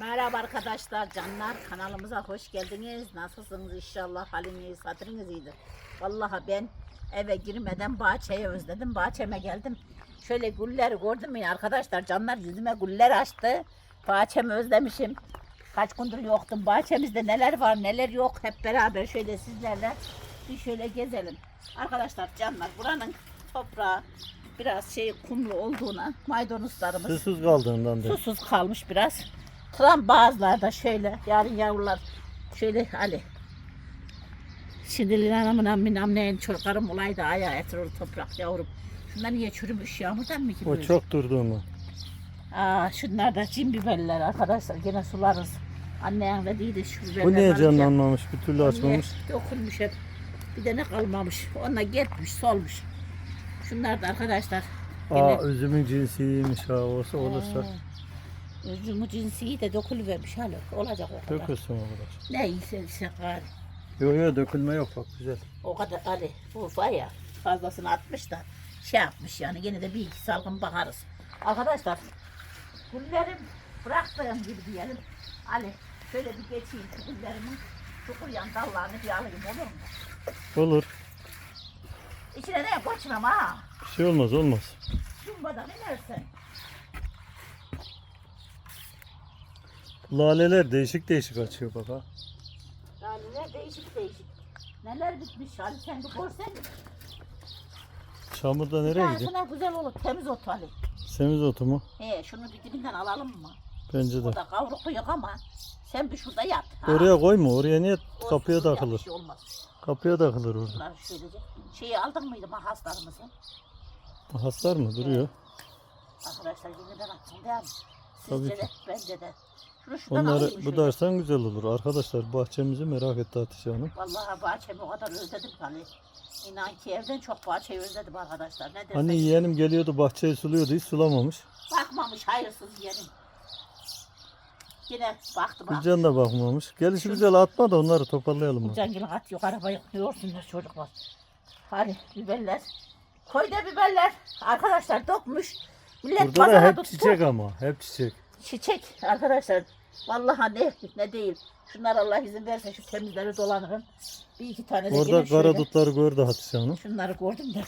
Merhaba arkadaşlar, canlar kanalımıza hoş geldiniz. Nasılsınız inşallah haliniz, hatırınız iyidir. Vallahi ben eve girmeden bahçeyi özledim. Bahçeme geldim. Şöyle gülleri gördüm ya arkadaşlar. Canlar yüzüme güller açtı. Bahçemi özlemişim. Kaç gündür yoktum. Bahçemizde neler var neler yok. Hep beraber şöyle sizlerle bir şöyle gezelim. Arkadaşlar canlar buranın toprağı biraz şey kumlu olduğuna maydanozlarımız Susuz kaldığından de. susuz kalmış biraz. Tram bazıları da şöyle yarın yavrular şöyle Ali. Şimdi anamın minam neyin çocuklarım olaydı ayağı etrafı toprak yavrum. Şunlar niye çürümüş yağmurdan mı ki O çok durduğumu. Aa, şunlar da cin biberler arkadaşlar gene sularız. Annen de değildi şu biberler. Bu niye alınca. canlanmamış bir türlü niye açmamış. Dokunmuş hep. Bir de ne kalmamış. Onunla gitmiş solmuş. Şunlar da arkadaşlar. Aa üzümün cinsiymiş ha olsa olursa. Üzümü cinsi de dökülüvermiş hala. Olacak o kadar. Dökülsün o kadar. Neyse işte gari. Yok yok dökülme yok bak güzel. O kadar bu var ya fazlasını atmış da şey yapmış yani yine de bir iki salgın bakarız. Arkadaşlar güllerim bıraktığım gibi diyelim. Ali şöyle bir geçeyim şu güllerimin şu kuruyan dallarını bir alayım olur mu? Olur. İçine ne koçmam ha? Bir şey olmaz olmaz. Cumbadan inersen. Laleler değişik değişik açıyor bak ha. Laleler değişik değişik. Neler bitmiş Ali sen bir görsen. Çamurda nereye gidiyor? Şuna güzel olur temiz ot Ali. Semiz otu mu? He şunu bir dibinden alalım mı? Bence de. O da kavruk yok ama sen bir şurada yat. ha. Oraya koyma. Oraya niye Olsun, kapıya takılır? Şey olmaz. Kapıya takılır orada. Şöylece. Şeyi aldın mıydı mahaslarımızı? Haslar mı? Duruyor. Arkadaşlar yeniden attım değil mi? Tabii Sizce ki. de bence de. Şuradan Onları bu dersen güzel olur. Arkadaşlar bahçemizi merak etti Hatice Hanım. Vallahi bahçemi o kadar özledim hani. İnan ki evden çok bahçeyi özledim arkadaşlar. Ne. Hani yeğenim geliyordu bahçeyi suluyordu hiç sulamamış. Bakmamış hayırsız yerim. Yine baktı bak. Gülcan da bakmamış. Gelişi güzel atma da onları toparlayalım. bak. Can gibi at yok araba yok. Ne yorsunlar çocuklar. Hadi biberler. Koyda biberler. Arkadaşlar dokmuş. Millet Burada da pazara hep tuttu. çiçek ama. Hep çiçek. Çiçek arkadaşlar. Vallahi ne ne değil. Şunlar Allah izin verirse şu temizleri dolanırım. Bir iki tane de Orada yine şöyle. kara dutları gördü Hatice Hanım. Şunları gördüm de.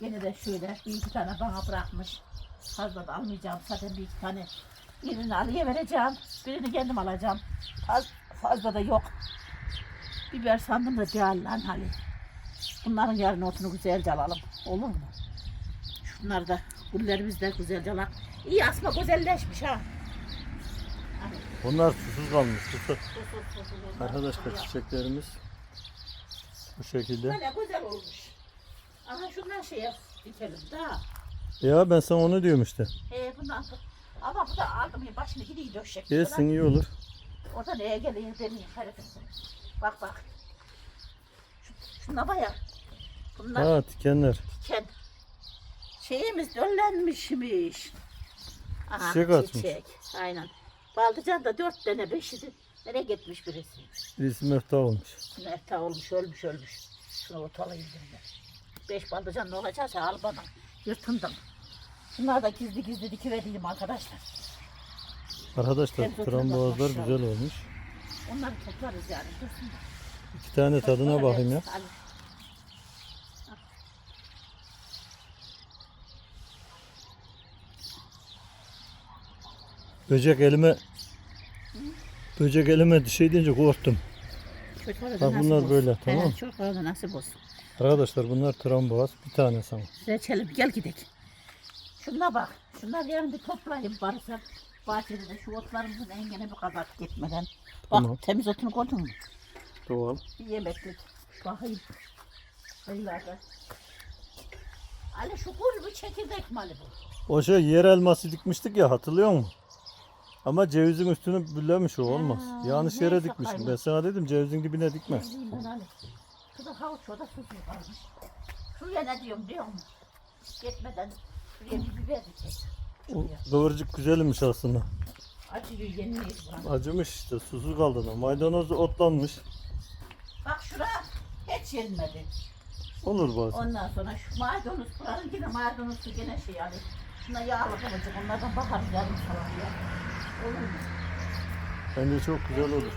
Yine de şöyle bir iki tane bana bırakmış. Fazla da almayacağım. Zaten bir iki tane birini Ali'ye vereceğim. Birini kendim alacağım. Az, fazla da yok. Biber sandım da değil lan Ali. Bunların yarın otunu güzelce alalım. Olur mu? Şunlar da güllerimiz de güzelce alalım. İyi asma güzelleşmiş ha. Onlar susuz kalmış. Susuz. Sus, sus, sus, sus. Arkadaşlar çiçeklerimiz bu şekilde. Böyle güzel olmuş. Aha şundan şey dikelim daha. Ya ben sana onu diyorum işte. He bundan ama bu da aldım ya başını gidiyor döşek. Gelsin iyi olur. Orada neye geliyor demeyeyim hareketini. Bak bak. Şu- Şuna bak ya. Bunlar Ha tikenler. diken. Şeyimiz döllenmişmiş. Aha, Çiçek çiçek. Aynen. Baldıcan da dört tane beşidi. Nereye gitmiş birisi? Birisi mefta olmuş. Mehta olmuş ölmüş ölmüş. Şunu ortalayayım ben. Beş baldıcan ne olacaksa al bana. Yırtındım. Bunlar da gizli gizli dikivereyim arkadaşlar. Arkadaşlar Hem maşallah. güzel olmuş. Onları toplarız yani. Dursun. İki tane tadına bakayım ya. veririz. Böcek elime Böcek elime şey deyince korktum. Bak bunlar böyle, He, tamam mı? Çocuklara da nasip olsun. Arkadaşlar bunlar frambuaz. Bir tane sana. Reçelim gel gidelim. Şuna bak. Şunlar yarın bir toplayayım varsa. Bahçede de şu otlarımızın engine bir kapat gitmeden. Bak Tamam. temiz otunu gördün mü? Doğal. Bir yemeklik. Bakayım. Aylarda. Ali şu kul bir çekirdek mi Ali bu? O şey yer elması dikmiştik ya hatırlıyor musun? Ama cevizin üstünü büllemiş o olmaz. Ha, Yanlış yere neyse dikmişim. Ben sana dedim cevizin dibine dikme. Havuç susuz kalmış. Şuraya ne diyorum diyor musun? Gitmeden şuraya bir biber dikeceğiz. O Şuraya. kıvırcık güzelmiş aslında. Yenmeyiz buranın. Acımış işte susuz kaldı da. Maydanoz da otlanmış. Bak şura hiç yenmedi. Olur bazen. Ondan sonra şu maydanoz buranın yine maydanozu gene şey yani. Şuna yağlı kılıcık onlardan bakarız yarım salam ya. Olur mu? Bence çok güzel olur.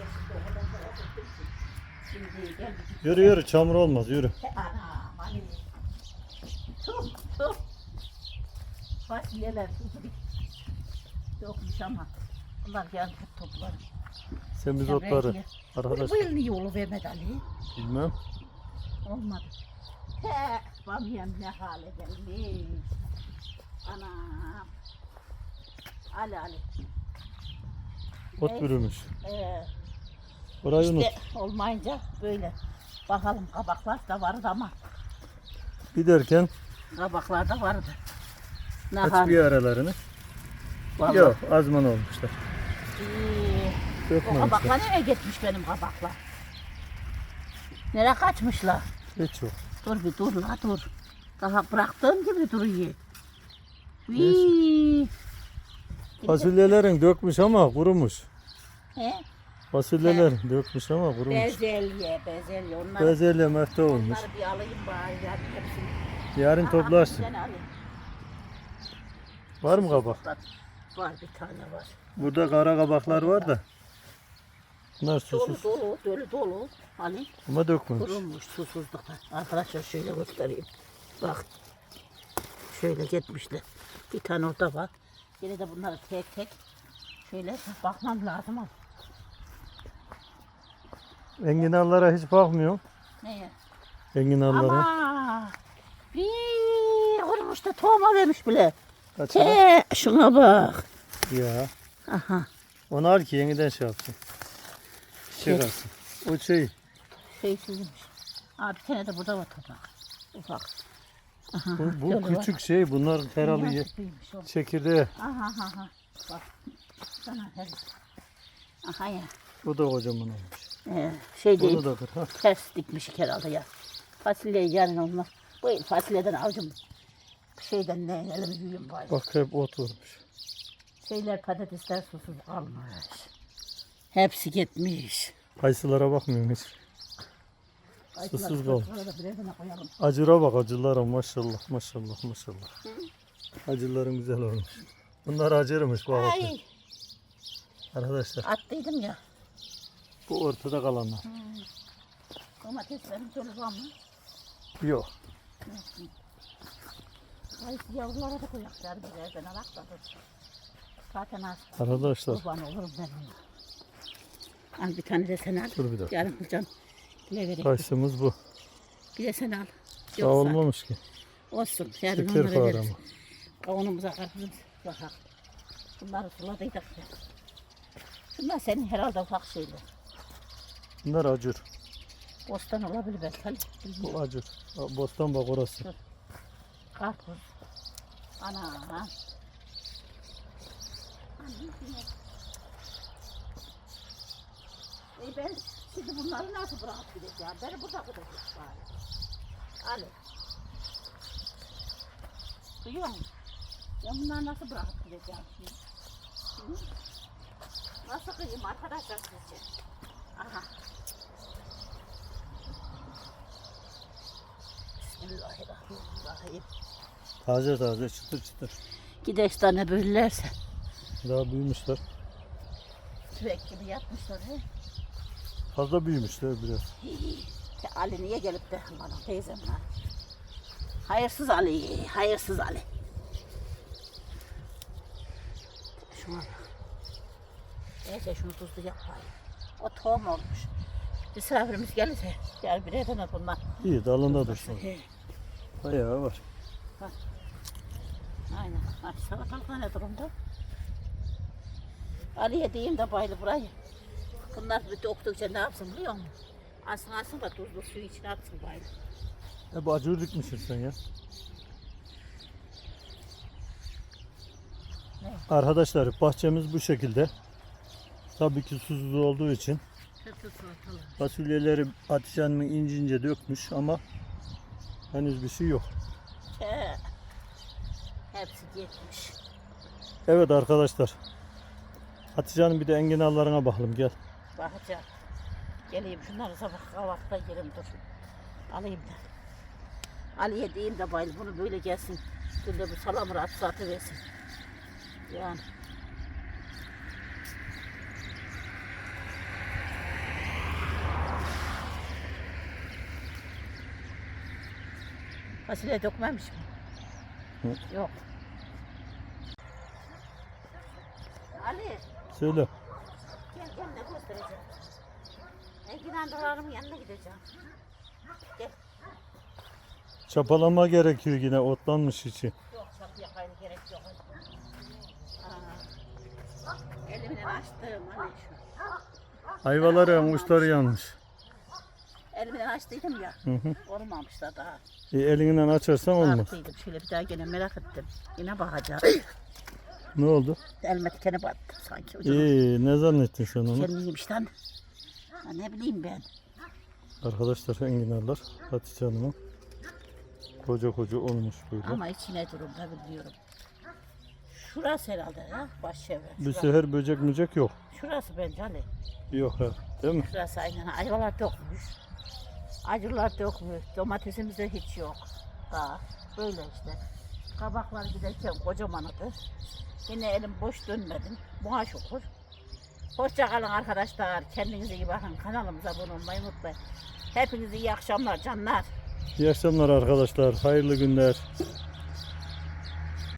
Yürü yürü çamur olmaz yürü. Ana. Tuh, tuh. Fasulyeler yokmuş ama bunlar geldi hep toplarım. Semizotları. Bu Arkadaş yıl niye yolu vermedi Ali? bilmem. Olmadı. He, bamyam ne hale gelmiş. Anam. Ali Ali. Ot bürümüş. Ee, Orayı unut. işte olmayınca böyle. Bakalım kabaklar da vardı ama Giderken kabaklar da vardı. Ne aç hal? bir aralarını. Vallahi. Yok azman olmuşlar. iyi. O kabaklar nereye gitmiş benim kabaklar? Nereye kaçmışlar? Hiç yok. Dur bir dur la dur. Daha bıraktığım gibi duruyor. Vii. Fasulyelerin dökmüş ama kurumuş. He? Fasulyeler dökmüş ama kurumuş. Bezelye, bezelye. Onları, Bezelye mehte olmuş. onları bir alayım bari hepsini. Yarın Aha, toplarsın. alayım. Var mı kabak? Var bir tane var. Burada kara kabaklar var da. Bunlar Dolu susuz dolu, dolu dolu. Hani ama dökmemiş. kurumuş susuzluktan. Arkadaşlar şöyle göstereyim. Bak. Şöyle gitmişler. Bir tane orada var. Yine de bunları tek tek şöyle bakmam lazım. Enginarlara hiç bakmıyorum. Neye? Enginarlara. Ama bir kurumuş da tohuma vermiş bile. Kaç Te şuna bak. Ya. Aha. Onu al ki yeniden şey yapsın. Şey. alsın. O şey. Şey çizilmiş. Aa, bir tane de burada var toprak. Ufak. Aha, Bu, bu şöyle var. küçük şey. Bunlar herhalde ye- o. çekirdeği. Aha aha aha. Bak. Sana her. Aha ya. Bu da kocaman olmuş. Ee, şey değil. Onu da kır. Ha. Ters dikmiş herhalde ya. Fasulyeyi yarın olmaz. Bu fasulyeden avcım. Şeyden ne elim büyüğüm var. Bak hep ot vurmuş. Şeyler patatesler susuz kalmış. Hepsi gitmiş. Kayısılara bakmıyorum hiç. Susuz koyalım. Acıra bak acılara maşallah maşallah maşallah. Acıların güzel olmuş. Bunlar acırmış bu hafta. Ay Arkadaşlar attıydım ya. bu ortada kalanlar. Domateslerin şöyle var mı? Yok. Kayısı yavrulara da koyaklar birer tane bak da. Zaten az. Arkadaşlar Kurban olurum ben ona. Al bir tane de sen al. dur bir dakika. Yarın hocam bile vereyim. Bu. Bir de sen al. Daha olmamış ki. Olsun. Yarın Şeker onlara var veririz. ama. Kavunumuza karpuzumuza bakar. Bunları suladıydık ya. Bunlar senin herhalde ufak şeyler. Bunlar acır. Bostan olabilir belki. Bilmiyorum. Bu acır. Ha, Bostan bak orası. Karpuz. Ana. E ben şimdi bunları nasıl bırakıp gideceğim? Beni burada bırakacak bari. Ali. Duyuyor musun? Ben bunları nasıl bırakıp gideceğim şimdi? Hı? Nasıl kıyım arkadaşlar sizce? Aha. Bismillahirrahmanirrahim. Taze taze çıtır çıtır. Gideş tane böylelerse. Daha büyümüşler. Tüvek gibi yapmışlar he. Fazla büyümüşler biraz. Ali niye gelip de bana teyzem ha? Hayırsız Ali, hayırsız Ali. Şuna bak. Neyse şunu tuzlu yap bari. O tohum olmuş. Misafirimiz gelirse gel birer tane bunlar. İyi dalında dursun. He, Bayağı var. aynen. Bak salatalık ne durumda? Ali'ye diyeyim de bayılı burayı. Bunlar bir doktukça ne yapsın biliyor musun? Alsın alsın da tuzlu suyu içine atsın bayılı. Hep acur dikmişsin sen ya. Ne? Arkadaşlar bahçemiz bu şekilde. Tabii ki susuz olduğu için fasulyeleri Hatice Hanım ince ince dökmüş ama henüz bir şey yok. He. Hepsi gitmiş. Evet arkadaşlar. Hatice Hanım bir de enginarlarına bakalım gel bakacağım. Geleyim şunları sabah kahvaltıda yerim dur. Alayım da. Ali'ye diyeyim de bayıl bunu böyle gelsin. Üstünde bu salamı rahatsız atıversin. Yani. Fasulye dökmemiş mi? Hı? Yok. Ali. Söyle. Engin Andılarımın yanına gideceğim. Gel. Çapalama gerekiyor yine otlanmış içi. Yok çapı yapayım gerek yok. Aa, elimle açtım hani şu. Ayvaları yanmışları yanmış. Elimle açtıydım ya. Hı hı. Olmamışlar daha. E, elinden açarsan olmaz. Baktıydım. Şöyle bir daha gene merak ettim. Yine bakacağım. Ne oldu? Elime dikene battı sanki. Ucuna. İyi ne zannettin sen onu? Kendiymiş lan. Ha, ne bileyim ben. Arkadaşlar enginarlar Hatice Hanım'ın koca koca olmuş böyle. Ama içine durumda biliyorum. Şurası herhalde ya. Baş çevre. Bu Şurası, sefer böcek mücek yok. şurası bence Ali. Yok ha. Değil mi? Şurası aynen. Ayvalar dökmüş. Acılar dökmüş. Domatesimiz de hiç yok. Daha böyle işte. Kabaklar giderken kocamanıdır. Yine elim boş dönmedim. Buna şükür. Hoşça kalın arkadaşlar. Kendinize iyi bakın. Kanalımıza abone olmayı unutmayın. Hepinize iyi akşamlar canlar. İyi akşamlar arkadaşlar. Hayırlı günler.